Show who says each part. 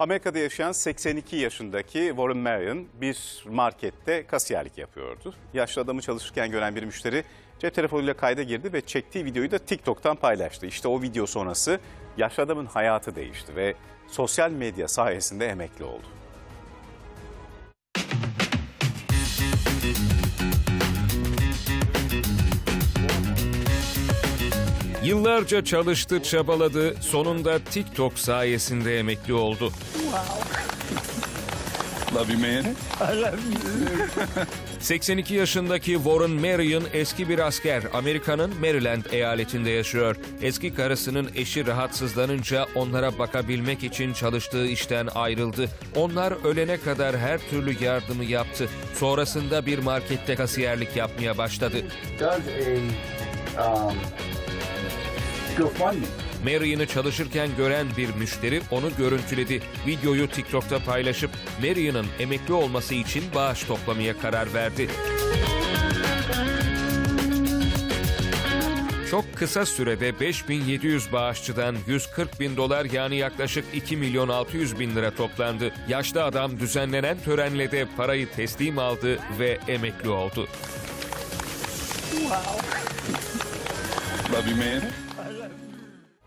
Speaker 1: Amerika'da yaşayan 82 yaşındaki Warren Marion bir markette kasiyerlik yapıyordu. Yaşlı adamı çalışırken gören bir müşteri cep telefonuyla kayda girdi ve çektiği videoyu da TikTok'tan paylaştı. İşte o video sonrası yaşlı adamın hayatı değişti ve sosyal medya sayesinde emekli oldu.
Speaker 2: Yıllarca çalıştı, çabaladı. Sonunda TikTok sayesinde emekli oldu.
Speaker 3: Love you, man.
Speaker 2: 82 yaşındaki Warren Marion eski bir asker. Amerika'nın Maryland eyaletinde yaşıyor. Eski karısının eşi rahatsızlanınca onlara bakabilmek için çalıştığı işten ayrıldı. Onlar ölene kadar her türlü yardımı yaptı. Sonrasında bir markette kasiyerlik yapmaya başladı.
Speaker 4: does a um, GoFundMe.
Speaker 2: Marion'ı çalışırken gören bir müşteri onu görüntüledi. Videoyu TikTok'ta paylaşıp Marion'ın emekli olması için bağış toplamaya karar verdi. Çok kısa sürede 5700 bağışçıdan 140 bin dolar yani yaklaşık 2 milyon 600 bin lira toplandı. Yaşlı adam düzenlenen törenle de parayı teslim aldı ve emekli oldu.
Speaker 3: Love you, man. I love you.